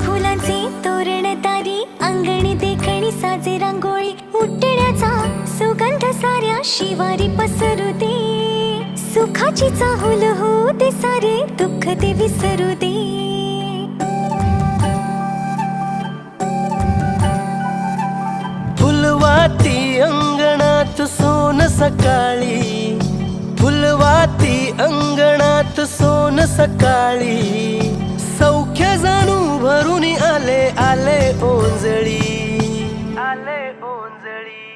फुलांचे तोरण तारी अंगणी देखणी साजे रांगोळी उठण्याचा सुगंध साऱ्या शिवारी पसरू दे. सुखाची चाहूल हो ते सारे दुःख ते विसरू दे. फुलवाती अंगणात सोन सकाळी. फुलवाती अंगणात सोन सकाळी. ಬೋಂಜಳಿ